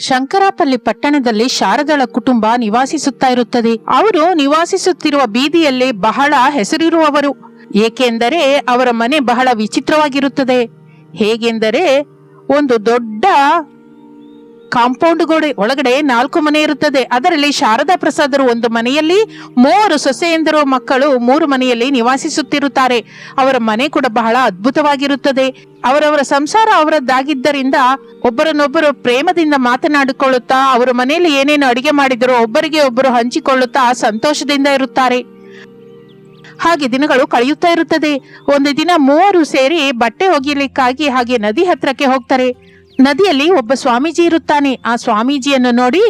ಶಂಕರಾಪಲ್ಲಿ ಪಟ್ಟಣದಲ್ಲಿ ಶಾರದಳ ಕುಟುಂಬ ನಿವಾಸಿಸುತ್ತಾ ಇರುತ್ತದೆ. ಅವರು ನಿವಾಸಿಸುತ್ತಿರುವ ಬೀದಿಯಲ್ಲಿ ಬಹಳ ಹೆಸರಿರುವವರು. ಏಕೆಂದರೆ ಅವರ ಮನೆ ಬಹಳ ವಿಚಿತ್ರವಾಗಿರುತ್ತದೆ. ಹೇಗೆಂದರೆ, ಒಂದು ದೊಡ್ಡ ಕಾಂಪೌಂಡ್ ಗೋಡೆ ಒಳಗಡೆ ನಾಲ್ಕು ಮನೆ ಇರುತ್ತದೆ. ಅದರಲ್ಲಿ ಶಾರದಾ ಪ್ರಸಾದರು ಒಂದು ಮನೆಯಲ್ಲಿ, ಮೂವರು ಸೊಸೆಯಂದಿರುವ ಮಕ್ಕಳು ಮೂರು ಮನೆಯಲ್ಲಿ ನಿವಾಸಿಸುತ್ತಿರುತ್ತಾರೆ. ಅವರ ಮನೆ ಕೂಡ ಬಹಳ ಅದ್ಭುತವಾಗಿರುತ್ತದೆ. ಅವರವರ ಸಂಸಾರ ಅವರದ್ದಾಗಿದ್ದರಿಂದ ಒಬ್ಬರನ್ನೊಬ್ಬರು ಪ್ರೇಮದಿಂದ ಮಾತನಾಡಿಕೊಳ್ಳುತ್ತಾ, ಅವರ ಮನೆಯಲ್ಲಿ ಏನೇನು ಅಡಿಗೆ ಮಾಡಿದರೂ ಒಬ್ಬರಿಗೆ ಒಬ್ಬರು ಹಂಚಿಕೊಳ್ಳುತ್ತಾ ಸಂತೋಷದಿಂದ ಇರುತ್ತಾರೆ. ಹಾಗೆ ದಿನಗಳು ಕಳೆಯುತ್ತಾ ಇರುತ್ತದೆ. ಒಂದು ದಿನ ಮೂವರು ಸೇರಿ ಬಟ್ಟೆ ಒಗಿಲಿಕ್ಕಾಗಿ ಹಾಗೆ ನದಿ ಹತ್ರಕ್ಕೆ ಹೋಗ್ತಾರೆ. ನದಿಯಲ್ಲಿ ಒಬ್ಬ ಸ್ವಾಮೀಜಿ ಇರುತ್ತಾನೆ. ಆ ಸ್ವಾಮೀಜಿಯನ್ನು ನೋಡಿ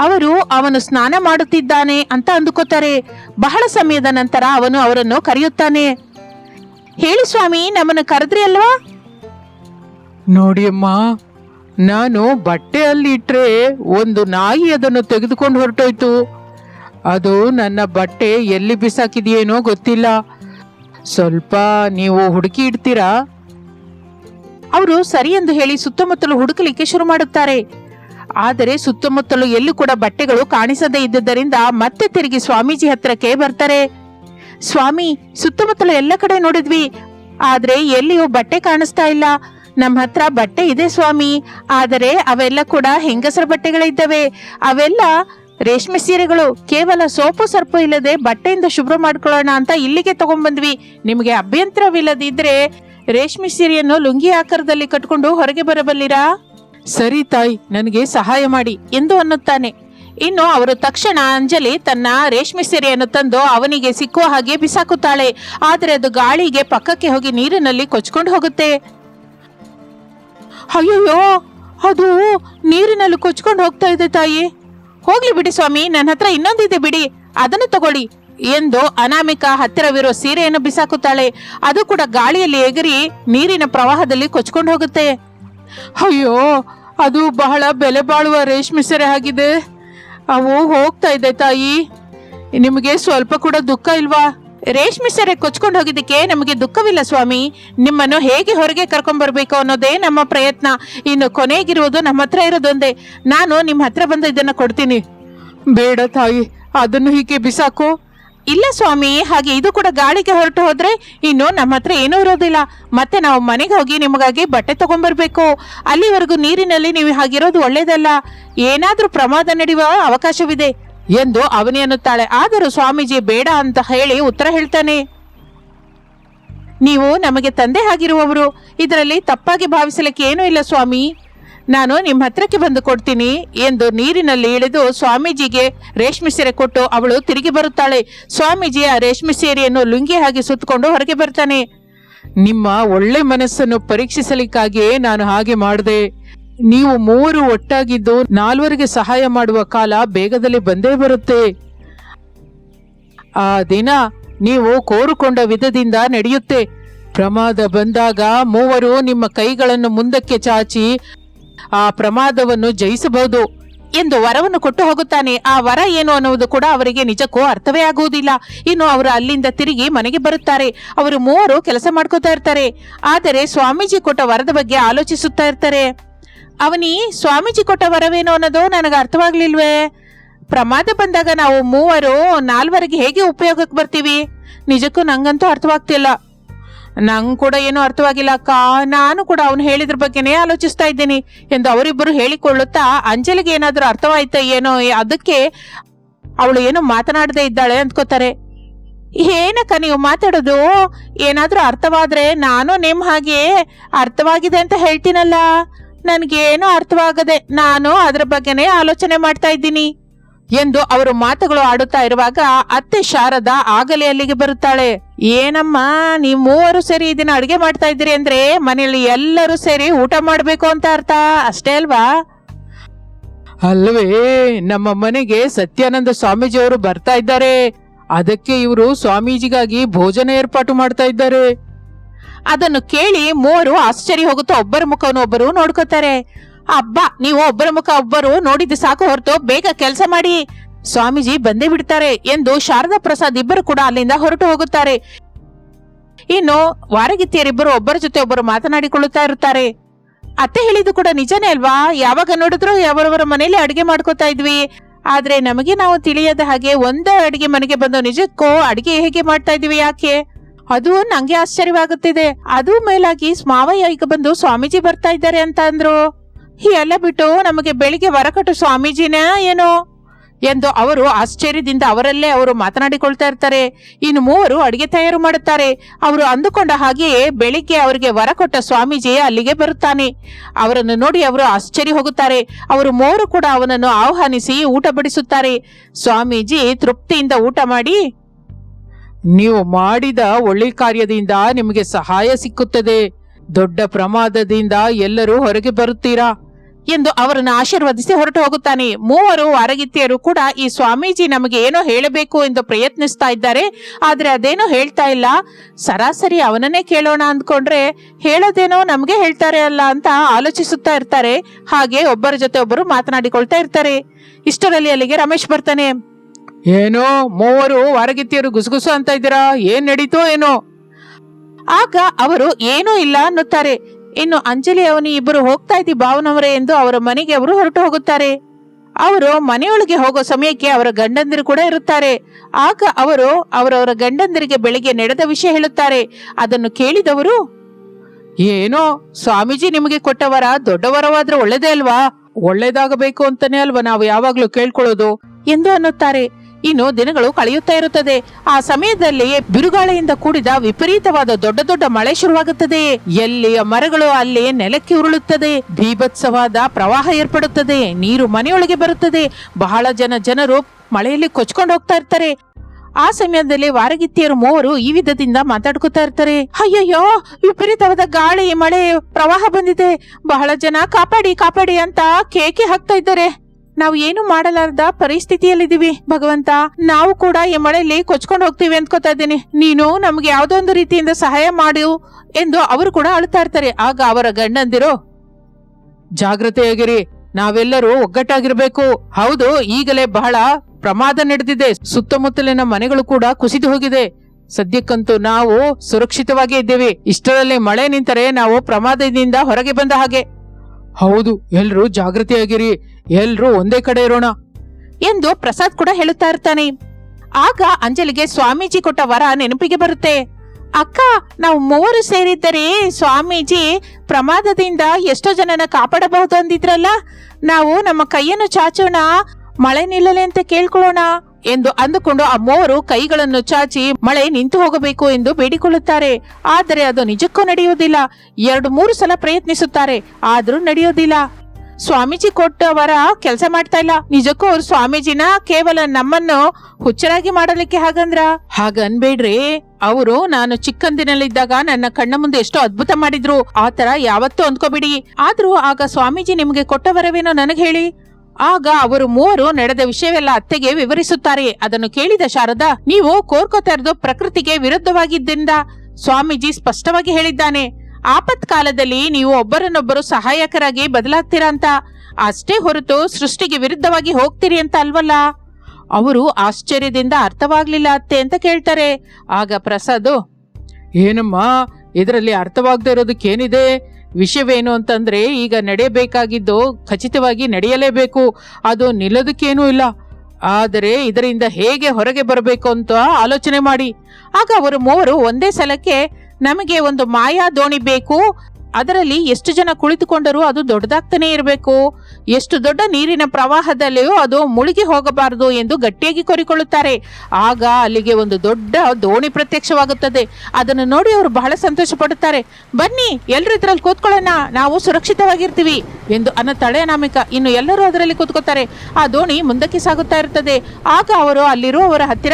ಅವರು ಅವನು ಸ್ನಾನ ಮಾಡುತ್ತಿದ್ದಾನೆ ಅಂತ ಅಂದುಕೋತಾರೆ ಬಹಳ ಸಮಯದ ನಂತರ ಅವನು ಅವರನ್ನು ಕರೆಯುತ್ತಾನೆ. ಹೇಳಿ ಸ್ವಾಮಿ, ನಮ್ಮನ್ನು ಕರೆದ್ರಿ ಅಲ್ವಾ? ನೋಡಿ ಅಮ್ಮ, ನಾನು ಬಟ್ಟೆ ಅಲ್ಲಿ ಇಟ್ರೆ ಒಂದು ನಾಯಿ ಅದನ್ನು ತೆಗೆದುಕೊಂಡು ಹೊರಟೋಯ್ತು. ಅದು ನನ್ನ ಬಟ್ಟೆ ಎಲ್ಲಿ ಬಿಸಾಕಿದೆಯೇನೋ ಗೊತ್ತಿಲ್ಲ. ಸ್ವಲ್ಪ ನೀವು ಹುಡುಕಿ ಇಡ್ತೀರಾ? ಅವರು ಸರಿ ಎಂದು ಹೇಳಿ ಸುತ್ತಮುತ್ತಲು ಹುಡುಕಲಿಕ್ಕೆ ಶುರು ಮಾಡುತ್ತಾರೆ. ಆದರೆ ಸುತ್ತಮುತ್ತಲು ಎಲ್ಲೂ ಕೂಡ ಬಟ್ಟೆಗಳು ಕಾಣಿಸದೇ ಇದ್ದುದರಿಂದ ಮತ್ತೆ ತಿರುಗಿ ಸ್ವಾಮೀಜಿ ಹತ್ರಕ್ಕೆ ಬರ್ತಾರೆ. ಸ್ವಾಮಿ, ಸುತ್ತಮುತ್ತಲು ಎಲ್ಲ ಕಡೆ ನೋಡಿದ್ವಿ. ಆದ್ರೆ ಎಲ್ಲಿಯೂ ಬಟ್ಟೆ ಕಾಣಿಸ್ತಾ ಇಲ್ಲ. ನಮ್ಮ ಹತ್ರ ಬಟ್ಟೆ ಇದೆ ಸ್ವಾಮಿ. ಆದರೆ ಅವೆಲ್ಲ ಕೂಡ ಹೆಂಗಸರ ಬಟ್ಟೆಗಳಿದ್ದಾವೆ. ಅವೆಲ್ಲ ರೇಷ್ಮೆ ಸೀರೆಗಳು. ಕೇವಲ ಸೋಪು ಸರ್ಪು ಇಲ್ಲದೆ ಬಟ್ಟೆಯಿಂದ ಶುಭ್ರ ಮಾಡ್ಕೊಳ್ಳೋಣ ಅಂತ ಇಲ್ಲಿಗೆ ತಗೊಂಡ್ಬಂದ್ವಿ. ನಿಮಗೆ ಅಭ್ಯಂತರವಿಲ್ಲದಿದ್ರೆ ರೇಷ್ಮೆ ಸೀರೆಯನ್ನು ಲುಂಗಿ ಆಕಾರದಲ್ಲಿ ಕಟ್ಕೊಂಡು ಹೊರಗೆ ಬರಬಲ್ಲಿರಾ? ಸರಿ ತಾಯಿ, ನನಗೆ ಸಹಾಯ ಮಾಡಿ ಎಂದು ಅನ್ನುತ್ತಾನೆ. ಇನ್ನು ಅವರು ತಕ್ಷಣ ಅಂಜಲಿ ತನ್ನ ರೇಷ್ಮೆ ಸೀರೆಯನ್ನು ತಂದು ಅವನಿಗೆ ಸಿಕ್ಕುವ ಹಾಗೆ ಬಿಸಾಕುತ್ತಾಳೆ. ಆದರೆ ಅದು ಗಾಳಿಗೆ ಪಕ್ಕಕ್ಕೆ ಹೋಗಿ ನೀರಿನಲ್ಲಿ ಕೊಚ್ಕೊಂಡು ಹೋಗುತ್ತೆ. ಅಯ್ಯಯ್ಯೋ, ಅದು ನೀರಿನಲ್ಲಿ ಕೊಚ್ಕೊಂಡು ಹೋಗ್ತಾ ಇದೆ ತಾಯಿ. ಹೋಗ್ಲಿ ಬಿಡಿ ಸ್ವಾಮಿ, ನನ್ನ ಹತ್ರ ಇನ್ನೊಂದಿದೆ ಬಿಡಿ. ಅದನ್ನು ತಗೊಳ್ಳಿ. ಎಂದು ಅನಾಮಿಕ ಹತ್ತಿರವಿರುವ ಸೀರೆಯನ್ನು ಬಿಸಾಕುತ್ತಾಳೆ. ಅದು ಕೂಡ ಗಾಳಿಯಲ್ಲಿ ಎಗರಿ ನೀರಿನ ಪ್ರವಾಹದಲ್ಲಿ ಕೊಚ್ಕೊಂಡು ಹೋಗುತ್ತೆ. ಅಯ್ಯೋ, ಅದು ಬಹಳ ಬೆಲೆ ಬಾಳುವ ರೇಷ್ಮೆ ಸೀರೆ ಆಗಿದೆ. ಅವು ಹೋಗ್ತಾ ಇದೆ ತಾಯಿ. ನಿಮಗೆ ಸ್ವಲ್ಪ ಕೂಡ ದುಃಖ ಇಲ್ವಾ? ರೇಷ್ಮೆ ಸೀರೆ ಕೊಚ್ಕೊಂಡು ಹೋಗಿದ್ದಕ್ಕೆ ನಮಗೆ ದುಃಖವಿಲ್ಲ ಸ್ವಾಮಿ. ನಿಮ್ಮನ್ನು ಹೇಗೆ ಹೊರಗೆ ಕರ್ಕೊಂಡ್ ಬರ್ಬೇಕು ಅನ್ನೋದೇ ನಮ್ಮ ಪ್ರಯತ್ನ. ಇನ್ನು ಕೊನೆಗಿರುವುದು ನಮ್ಮ ಹತ್ರ ಇರೋದೊಂದೇ. ನಾನು ನಿಮ್ಮ ಹತ್ರ ಬಂದು ಇದನ್ನ ಕೊಡ್ತೀನಿ. ಬೇಡ ತಾಯಿ, ಅದನ್ನು ಹೀಗೆ ಬಿಸಾಕು. ಇಲ್ಲ ಸ್ವಾಮಿ, ಹಾಗೆ ಇದು ಕೂಡ ಗಾಳಿಗೆ ಹೊರಟು ಹೋದ್ರೆ ಇನ್ನು ನಮ್ಮ ಹತ್ರ ಏನೂ ಇರೋದಿಲ್ಲ. ಮತ್ತೆ ನಾವು ಮನೆಗೆ ಹೋಗಿ ನಿಮಗಾಗಿ ಬಟ್ಟೆ ತಗೊಂಡ್ಬರ್ಬೇಕು ಅಲ್ಲಿವರೆಗೂ ನೀರಿನಲ್ಲಿ ನೀವು ಹಾಗಿರೋದು ಒಳ್ಳೇದಲ್ಲ. ಏನಾದರೂ ಪ್ರಮಾದ ನಡೆಯುವ ಅವಕಾಶವಿದೆ ಎಂದು ಅವನಿ ಅನ್ನುತ್ತಾಳೆ. ಆದರೂ ಸ್ವಾಮೀಜಿ, ಬೇಡ ಅಂತ ಹೇಳಿ ಉತ್ತರ ಹೇಳ್ತಾನೆ. ನೀವು ನಮಗೆ ತಂದೆ ಆಗಿರುವವರು ಇದರಲ್ಲಿ ತಪ್ಪಾಗಿ ಭಾವಿಸಲಿಕ್ಕೆ ಏನೂ ಇಲ್ಲ ಸ್ವಾಮಿ. ನಾನು ನಿಮ್ಮ ಹತ್ರಕ್ಕೆ ಬಂದು ಕೊಡ್ತೀನಿ ಎಂದು ನೀರಿನಲ್ಲಿ ಇಳಿದು ಸ್ವಾಮೀಜಿಗೆ ರೇಷ್ಮೆ ಸೀರೆ ಕೊಟ್ಟು ಅವಳು ತಿರುಗಿ ಬರುತ್ತಾಳೆ. ಸ್ವಾಮೀಜಿ ಆ ರೇಷ್ಮೆ ಸೀರೆಯನ್ನು ಲುಂಗಿ ಹಾಗೆ ಸುತ್ತಕೊಂಡು ಹೊರಗೆ ಬರ್ತಾನೆ. ನಿಮ್ಮ ಒಳ್ಳೆ ಮನಸ್ಸನ್ನು ಪರೀಕ್ಷಿಸಲಿಕ್ಕಾಗಿಯೇ ನಾನು ಹಾಗೆ ಮಾಡಿದೆ. ನೀವು ಮೂವರು ಒಟ್ಟಾಗಿದ್ದು ನಾಲ್ವರಿಗೆ ಸಹಾಯ ಮಾಡುವ ಕಾಲ ಬೇಗದಲ್ಲಿ ಬಂದೇ ಬರುತ್ತೆ. ಆ ದಿನ ನೀವು ಕೋರುಕೊಂಡ ವಿಧದಿಂದ ನಡೆಯುತ್ತೆ. ಪ್ರಮಾದ ಬಂದಾಗ ಮೂವರು ನಿಮ್ಮ ಕೈಗಳನ್ನು ಮುಂದಕ್ಕೆ ಚಾಚಿ ಆ ಪ್ರಮಾದವನ್ನು ಜಯಿಸಬಹುದು ಎಂದು ವರವನ್ನು ಕೊಟ್ಟು ಹೋಗುತ್ತಾನೆ. ಆ ವರ ಏನು ಅನ್ನುವುದು ಕೂಡ ಅವರಿಗೆ ನಿಜಕ್ಕೂ ಅರ್ಥವೇ ಆಗುವುದಿಲ್ಲ. ಇನ್ನು ಅವರು ಅಲ್ಲಿಂದ ತಿರುಗಿ ಮನೆಗೆ ಬರುತ್ತಾರೆ. ಅವರು ಮೂವರು ಕೆಲಸ ಮಾಡ್ಕೋತಾ ಇರ್ತಾರೆ. ಆದರೆ ಸ್ವಾಮೀಜಿ ಕೊಟ್ಟ ವರದ ಬಗ್ಗೆ ಆಲೋಚಿಸುತ್ತಾ ಇರ್ತಾರೆ. ಅವನಿ, ಸ್ವಾಮೀಜಿ ಕೊಟ್ಟ ವರವೇನು ಅನ್ನೋದು ನನಗೆ ಅರ್ಥವಾಗ್ಲಿಲ್ವೇ? ಪ್ರಮಾದ ಬಂದಾಗ ನಾವು ಮೂವರು ನಾಲ್ವರಿಗೆ ಹೇಗೆ ಉಪಯೋಗಕ್ಕೆ ಬರ್ತೀವಿ? ನಿಜಕ್ಕೂ ನಂಗಂತೂ ಅರ್ಥವಾಗ್ತಿಲ್ಲ. ನಂಗೆ ಕೂಡ ಏನೂ ಅರ್ಥವಾಗಿಲ್ಲ. ಅಕ್ಕ, ನಾನು ಕೂಡ ಅವನು ಹೇಳಿದ್ರ ಬಗ್ಗೆನೇ ಆಲೋಚಿಸ್ತಾ ಇದ್ದೀನಿ. ಎಂದು ಅವರಿಬ್ಬರು ಹೇಳಿಕೊಳ್ಳುತ್ತಾ ಅಂಜಲಿಗೆ ಏನಾದರೂ ಅರ್ಥವಾಯ್ತಾ ಏನೋ ಅದಕ್ಕೆ ಅವಳು ಏನು ಮಾತನಾಡದೇ ಇದ್ದಾಳೆ ಅಂದ್ಕೋತಾರೆ. ಏನಕ್ಕ ನೀವು ಮಾತಾಡೋದು? ಏನಾದರೂ ಅರ್ಥವಾದ್ರೆ ನಾನು ನಿಮ್ಮ ಹಾಗೆ ಅರ್ಥವಾಗಿದೆ ಅಂತ ಹೇಳ್ತೀನಲ್ಲ. ನನಗೇನು ಅರ್ಥವಾಗದೆ ನಾನು ಅದ್ರ ಬಗ್ಗೆನೇ ಆಲೋಚನೆ ಮಾಡ್ತಾ ಇದ್ದೀನಿ. ಎಂದು ಅವರು ಮಾತುಗಳು ಆಡುತ್ತಾ ಇರುವಾಗ ಅತ್ತೆ ಶಾರದಾ ಆಗಲೇ ಅಲ್ಲಿಗೆ ಬರುತ್ತಾಳೆ. ಏನಮ್ಮ, ನೀವು ಮೂವರು ಸೇರಿ ಇದನ್ನ ಅಡಿಗೆ ಮಾಡ್ತಾ ಇದ್ದೀರಿ ಅಂದ್ರೆ ಮನೆಯಲ್ಲಿ ಎಲ್ಲರೂ ಸೇರಿ ಊಟ ಮಾಡಬೇಕು ಅಂತ ಅರ್ಥ? ಅಷ್ಟೇ ಅಲ್ವಾ? ಅಲ್ವೇ ನಮ್ಮ ಮನೆಗೆ ಸತ್ಯಾನಂದ ಸ್ವಾಮೀಜಿಯವರು ಬರ್ತಾ ಇದ್ದಾರೆ. ಅದಕ್ಕೆ ಇವರು ಸ್ವಾಮೀಜಿಗಾಗಿ ಭೋಜನ ಏರ್ಪಾಟು ಮಾಡ್ತಾ ಇದ್ದಾರೆ. ಅದನ್ನು ಕೇಳಿ ಮೂವರು ಆಶ್ಚರ್ಯ ಹೋಗುತ್ತಾ ಒಬ್ಬರ ಮುಖವನ್ನು ಒಬ್ಬರು ನೋಡ್ಕೋತಾರೆ. ಅಬ್ಬಾ, ನೀವು ಒಬ್ಬರ ಮುಖ ಒಬ್ಬರು ನೋಡಿದ್ದು ಸಾಕು ಹೊರತು, ಬೇಗ ಕೆಲಸ ಮಾಡಿ. ಸ್ವಾಮೀಜಿ ಬಂದೇ ಬಿಡ್ತಾರೆ ಎಂದು ಶಾರದಾ ಪ್ರಸಾದ್ ಇಬ್ಬರು ಕೂಡ ಅಲ್ಲಿಂದ ಹೊರಟು ಹೋಗುತ್ತಾರೆ. ಇನ್ನು ವಾರಗಿತ್ತಿಯರಿಬ್ಬರು ಒಬ್ಬರ ಜೊತೆ ಒಬ್ಬರು ಮಾತನಾಡಿಕೊಳ್ಳುತ್ತಾ ಇರುತ್ತಾರೆ. ಅತ್ತೆ ಹೇಳಿದ್ದು ಕೂಡ ನಿಜನೇ ಅಲ್ವಾ? ಯಾವಾಗ ನೋಡಿದ್ರು ಅವರವರ ಮನೆಯಲ್ಲಿ ಅಡಿಗೆ ಮಾಡ್ಕೋತಾ ಇದ್ವಿ. ಆದ್ರೆ ನಮಗೆ ನಾವು ತಿಳಿಯದ ಹಾಗೆ ಒಂದೇ ಅಡಿಗೆ ಮನೆಗೆ ಬಂದು ನಿಜಕ್ಕೂ ಅಡಿಗೆ ಹೇಗೆ ಮಾಡ್ತಾ ಇದೀವಿ ಯಾಕೆ? ಅದು ನಂಗೆ ಆಶ್ಚರ್ಯವಾಗುತ್ತಿದೆ. ಅದು ಮೇಲಾಗಿ ಮಾವಯ್ಯ ಈಗ ಬಂದು ಸ್ವಾಮೀಜಿ ಬರ್ತಾ ಇದ್ದಾರೆ ಅಂತ ಅಂದ್ರು. ಎಲ್ಲ ಬಿಟ್ಟು ನಮಗೆ ಬೆಳಿಗ್ಗೆ ವರಕಟ್ಟು ಸ್ವಾಮೀಜಿನ ಏನೋ ಎಂದು ಅವರು ಆಶ್ಚರ್ಯದಿಂದ ಅವರಲ್ಲೇ ಅವರು ಮಾತನಾಡಿಕೊಳ್ತಾ ಇರ್ತಾರೆ. ಇನ್ನು ಮೂವರು ಅಡಿಗೆ ತಯಾರು ಮಾಡುತ್ತಾರೆ. ಅವರು ಅಂದುಕೊಂಡ ಹಾಗೆಯೇ ಬೆಳಿಗ್ಗೆ ಅವರಿಗೆ ವರ ಕೊಟ್ಟ ಸ್ವಾಮೀಜಿ ಅಲ್ಲಿಗೆ ಬರುತ್ತಾನೆ. ಅವರನ್ನು ನೋಡಿ ಅವರು ಆಶ್ಚರ್ಯ ಹೋಗುತ್ತಾರೆ. ಅವರು ಮೂವರು ಕೂಡ ಅವನನ್ನು ಆಹ್ವಾನಿಸಿ ಊಟ ಬಡಿಸುತ್ತಾರೆ. ಸ್ವಾಮೀಜಿ ತೃಪ್ತಿಯಿಂದ ಊಟ ಮಾಡಿ, ನೀವು ಮಾಡಿದ ಒಳ್ಳೆ ಕಾರ್ಯದಿಂದ ನಿಮಗೆ ಸಹಾಯ ಸಿಕ್ಕುತ್ತದೆ. ದೊಡ್ಡ ಪ್ರಮಾದದಿಂದ ಎಲ್ಲರೂ ಹೊರಗೆ ಬರುತ್ತೀರಾ? ಎಂದು ಅವರನ್ನು ಆಶೀರ್ವದಿಸಿ ಹೊರಟು ಹೋಗುತ್ತಾನೆ. ಮೂವರು ವಾರಗಿತ್ತಿಯರು ಕೂಡ ಈ ಸ್ವಾಮೀಜಿ ನಮಗೆ ಏನೋ ಹೇಳಬೇಕು ಎಂದು ಪ್ರಯತ್ನಿಸ್ತಾ ಇದ್ದಾರೆ. ಆದರೆ ಅದೇನೋ ಹೇಳ್ತಾ ಇಲ್ಲ. ಸರಾಸರಿ ಅವನನ್ನೇ ಕೇಳೋಣ ಅಂದ್ಕೊಂಡ್ರೆ ಹೇಳೋದೇನೋ ನಮಗೆ ಹೇಳ್ತಾರೆ ಅಲ್ಲ ಅಂತ ಆಲೋಚಿಸುತ್ತಾ ಇರ್ತಾರೆ. ಹಾಗೆ ಒಬ್ಬರ ಜೊತೆ ಒಬ್ಬರು ಮಾತನಾಡಿಕೊಳ್ತಾ ಇರ್ತಾರೆ. ಇಷ್ಟರಲ್ಲಿ ಅಲ್ಲಿಗೆ ರಮೇಶ್ ಬರ್ತಾನೆ. ಏನೋ ಮೂವರು ವಾರಗಿತ್ತಿಯರು ಗುಸುಗುಸು ಅಂತ ಇದ್ದೀರಾ? ಏನ್ ನಡೀತೋ ಏನೋ? ಆಗ ಅವರು ಏನೂ ಇಲ್ಲ ಅನ್ನುತ್ತಾರೆ. ಇನ್ನು ಅಂಜಲಿ ಅವನಿ ಇಬ್ಬರು ಹೋಗ್ತಾ ಇದ್ದಿ ಭಾವನವರೇ ಎಂದು ಅವರ ಮನೆಗೆ ಅವರು ಹೊರಟು ಹೋಗುತ್ತಾರೆ. ಅವರು ಮನೆಯೊಳಗೆ ಹೋಗೋ ಸಮಯಕ್ಕೆ ಅವರ ಗಂಡಂದಿರು ಕೂಡ ಇರುತ್ತಾರೆ. ಆಗ ಅವರು ಅವರವರ ಗಂಡಂದಿರಿಗೆ ಬೆಳಿಗ್ಗೆ ನಡೆದ ವಿಷಯ ಹೇಳುತ್ತಾರೆ. ಅದನ್ನು ಕೇಳಿದವರು, ಏನೋ ಸ್ವಾಮೀಜಿ ನಿಮಗೆ ಕೊಟ್ಟವರ ದೊಡ್ಡವರವಾದ್ರೆ ಒಳ್ಳೇದೇ ಅಲ್ವಾ? ಒಳ್ಳೇದಾಗಬೇಕು ಅಂತಾನೆ ಅಲ್ವಾ ನಾವು ಯಾವಾಗ್ಲೂ ಕೇಳ್ಕೊಳ್ಳೋದು? ಎಂದು ಅನ್ನುತ್ತಾರೆ. ಇನ್ನು ದಿನಗಳು ಕಳೆಯುತ್ತಾ ಇರುತ್ತದೆ. ಆ ಸಮಯದಲ್ಲಿ ಬಿರುಗಾಳಿಯಿಂದ ಕೂಡಿದ ವಿಪರೀತವಾದ ದೊಡ್ಡ ದೊಡ್ಡ ಮಳೆ ಶುರುವಾಗುತ್ತದೆ. ಎಲ್ಲಿಯ ಮರಗಳು ಅಲ್ಲಿ ನೆಲಕ್ಕೆ ಉರುಳುತ್ತದೆ. ಭೀಭತ್ಸವಾದ ಪ್ರವಾಹ ಏರ್ಪಡುತ್ತದೆ. ನೀರು ಮನೆಯೊಳಗೆ ಬರುತ್ತದೆ. ಬಹಳ ಜನ ಜನರು ಮಳೆಯಲ್ಲಿ ಕೊಚ್ಕೊಂಡು ಹೋಗ್ತಾ ಇರ್ತಾರೆ. ಆ ಸಮಯದಲ್ಲಿ ವಾರಗಿತ್ತಿಯರು ಮೂವರು ಈ ವಿಧದಿಂದ ಮಾತಾಡ್ಕೊತಾ ಇರ್ತಾರೆ. ಅಯ್ಯಯ್ಯೋ, ವಿಪರೀತವಾದ ಗಾಳಿ, ಮಳೆ, ಪ್ರವಾಹ ಬಂದಿದೆ. ಬಹಳ ಜನ ಕಾಪಾಡಿ ಕಾಪಾಡಿ ಅಂತ ಕೇಕೆ ಹಾಕ್ತಾ ಇದ್ದಾರೆ. ನಾವು ಏನು ಮಾಡಲಾರದ ಪರಿಸ್ಥಿತಿಯಲ್ಲಿದ್ದೀವಿ. ಭಗವಂತ, ನಾವು ಕೂಡ ಈ ಮಳೆಯಲ್ಲಿ ಕೊಚ್ಕೊಂಡು ಹೋಗ್ತೀವಿ ಅಂದ್ಕೋತಾ ಇದ್ದೀನಿ. ನೀನು ನಮ್ಗೆ ಯಾವ್ದೊಂದು ರೀತಿಯಿಂದ ಸಹಾಯ ಮಾಡು ಎಂದು ಅವರು ಕೂಡ ಅಳ್ತಾ ಇರ್ತಾರೆ. ಆಗ ಅವರ ಗಂಡಂದಿರು ಜಾಗ್ರತೆಯಾಗಿರಿ ನಾವೆಲ್ಲರೂ ಒಗ್ಗಟ್ಟಾಗಿರ್ಬೇಕು. ಹೌದು, ಈಗಲೇ ಬಹಳ ಪ್ರಮಾದ ನಡೆದಿದೆ. ಸುತ್ತಮುತ್ತಲಿನ ಮನೆಗಳು ಕೂಡ ಕುಸಿದು ಹೋಗಿದೆ. ಸದ್ಯಕ್ಕಂತೂ ನಾವು ಸುರಕ್ಷಿತವಾಗಿ ಇದ್ದೇವೆ. ಇಷ್ಟರಲ್ಲಿ ಮಳೆ ನಿಂತರೆ ನಾವು ಪ್ರಮಾದದಿಂದ ಹೊರಗೆ ಬಂದ ಹಾಗೆ. ಹೌದು ಎಲ್ಲರೂ ಜಾಗೃತಿಯಾಗಿರಿ ಎಲ್ರೂ ಒಂದೇ ಕಡೆ ಇರೋಣ ಎಂದು ಪ್ರಸಾದ್ ಕೂಡ ಹೇಳುತ್ತಾ ಇರ್ತಾನೆ. ಆಗ ಅಂಜಲಿಗೆ ಸ್ವಾಮೀಜಿ ಕೊಟ್ಟ ವರ ನೆನಪಿಗೆ ಬರುತ್ತೆ. ಅಕ್ಕ, ನಾವು ಮೂವರು ಸೇರಿದ್ದರೆ ಸ್ವಾಮೀಜಿ ಪ್ರಮಾದದಿಂದ ಎಷ್ಟೋ ಜನನ ಕಾಪಾಡಬಹುದು ಅಂದಿದ್ರಲ್ಲ? ನಾವು ನಮ್ಮ ಕೈಯನ್ನು ಚಾಚೋಣ, ಮಳೆ ನಿಲ್ಲಲಿ ಅಂತ ಕೇಳ್ಕೊಳ್ಳೋಣ ಎಂದು ಅಂದುಕೊಂಡು ಆ ಮೂವರು ಕೈಗಳನ್ನು ಚಾಚಿ ಮಳೆ ನಿಂತು ಹೋಗಬೇಕು ಎಂದು ಬೇಡಿಕೊಳ್ಳುತ್ತಾರೆ. ಆದರೆ ಅದು ನಿಜಕ್ಕೂ ನಡೆಯುವುದಿಲ್ಲ. ಎರಡು ಮೂರು ಸಲ ಪ್ರಯತ್ನಿಸುತ್ತಾರೆ, ಆದರೂ ನಡೆಯೋದಿಲ್ಲ ಸ್ವಾಮೀಜಿ ಕೊಟ್ಟವರ ಕೆಲಸ ಮಾಡ್ತಾ ಇಲ್ಲ. ನಿಜಕ್ಕೂ ಅವ್ರು ಸ್ವಾಮೀಜಿನ ಕೇವಲ ನಮ್ಮನ್ನು ಹುಚ್ಚರಾಗಿ ಮಾಡಲಿಕ್ಕೆ ಹಾಗಂದ್ರ? ಹಾಗನ್ಬೇಡ್ರಿ. ಅವರು ನಾನು ಚಿಕ್ಕಂದಿನಲ್ಲಿದ್ದಾಗ ನನ್ನ ಕಣ್ಣ ಮುಂದೆ ಎಷ್ಟೋ ಅದ್ಭುತ ಮಾಡಿದ್ರು. ಆತರ ಯಾವತ್ತೂ ಅಂದ್ಕೋಬಿಡಿ. ಆದ್ರೂ ಆಗ ಸ್ವಾಮೀಜಿ ನಿಮಗೆ ಕೊಟ್ಟವರವೇನೋ ನನಗೆ ಹೇಳಿ. ಆಗ ಅವರು ಮೂವರು ನಡೆದ ವಿಷಯವೆಲ್ಲ ಅತ್ತೆಗೆ ವಿವರಿಸುತ್ತಾರೆ. ಅದನ್ನು ಕೇಳಿದ ಶಾರದಾ, ನೀವು ಕೋರ್ಕೋತಾ ಪ್ರಕೃತಿಗೆ ವಿರುದ್ಧವಾಗಿದ್ದರಿಂದ ಸ್ವಾಮೀಜಿ ಸ್ಪಷ್ಟವಾಗಿ ಹೇಳಿದ್ದಾನೆ. ಆಪತ್ ಕಾಲದಲ್ಲಿ ನೀವು ಒಬ್ಬರನ್ನೊಬ್ಬರು ಸಹಾಯಕರಾಗಿ ಬದಲಾಗ್ತೀರಾ ಅಂತ? ಅಷ್ಟೇ ಹೊರತು ಸೃಷ್ಟಿಗೆ ವಿರುದ್ಧವಾಗಿ ಹೋಗ್ತೀರಿ ಅಂತ ಅಲ್ವಲ್ಲ? ಅವರು ಆಶ್ಚರ್ಯದಿಂದ ಅರ್ಥವಾಗ್ಲಿಲ್ಲ ಅತ್ತೆ ಅಂತ ಕೇಳ್ತಾರೆ. ಆಗ ಪ್ರಸಾದ್, ಏನಮ್ಮ, ಇದರಲ್ಲಿ ಅರ್ಥವಾಗದೇ ಇರೋದಕ್ಕೇನಿದೆ ವಿಷಯವೇನು ಅಂತಂದ್ರೆ ಈಗ ನಡೆಯಬೇಕಾಗಿದ್ದು ಖಚಿತವಾಗಿ ನಡೆಯಲೇಬೇಕು. ಅದು ನಿಲ್ಲೋದಕ್ಕೇನೂ ಇಲ್ಲ. ಆದರೆ ಇದರಿಂದ ಹೇಗೆ ಹೊರಗೆ ಬರಬೇಕು ಅಂತ ಆಲೋಚನೆ ಮಾಡಿ. ಆಗ ಅವರು ಮೂವರು ಒಂದೇ ಸಲಕ್ಕೆ ನಮಗೆ ಒಂದು ಮಾಯಾ ದೋಣಿ ಬೇಕು. ಅದರಲ್ಲಿ ಎಷ್ಟು ಜನ ಕುಳಿತುಕೊಂಡರೂ ಅದು ದೊಡ್ಡದಾಗ್ತಾನೆ ಇರಬೇಕು. ಎಷ್ಟು ದೊಡ್ಡ ನೀರಿನ ಪ್ರವಾಹದಲ್ಲಿಯೂ ಅದು ಮುಳುಗಿ ಹೋಗಬಾರದು ಎಂದು ಗಟ್ಟಿಯಾಗಿ ಕೋರಿಕೊಳ್ಳುತ್ತಾರೆ. ಆಗ ಅಲ್ಲಿಗೆ ಒಂದು ದೊಡ್ಡ ದೋಣಿ ಪ್ರತ್ಯಕ್ಷವಾಗುತ್ತದೆ. ಅದನ್ನು ನೋಡಿ ಅವರು ಬಹಳ ಸಂತೋಷ ಪಡುತ್ತಾರೆ ಬನ್ನಿ, ಎಲ್ಲರೂ ಇದರಲ್ಲಿ ಕೂತ್ಕೊಳ್ಳೋಣ. ನಾವು ಸುರಕ್ಷಿತವಾಗಿರ್ತೀವಿ ಎಂದು ಅನ್ನುತ್ತಾಳೆ ಅನಾಮಿಕ. ಇನ್ನು ಎಲ್ಲರೂ ಅದರಲ್ಲಿ ಕೂತ್ಕೋತಾರೆ ಆ ದೋಣಿ ಮುಂದಕ್ಕೆ ಸಾಗುತ್ತಾ ಇರ್ತದೆ ಆಗ ಅವರು ಅಲ್ಲಿರುವವರ ಹತ್ತಿರ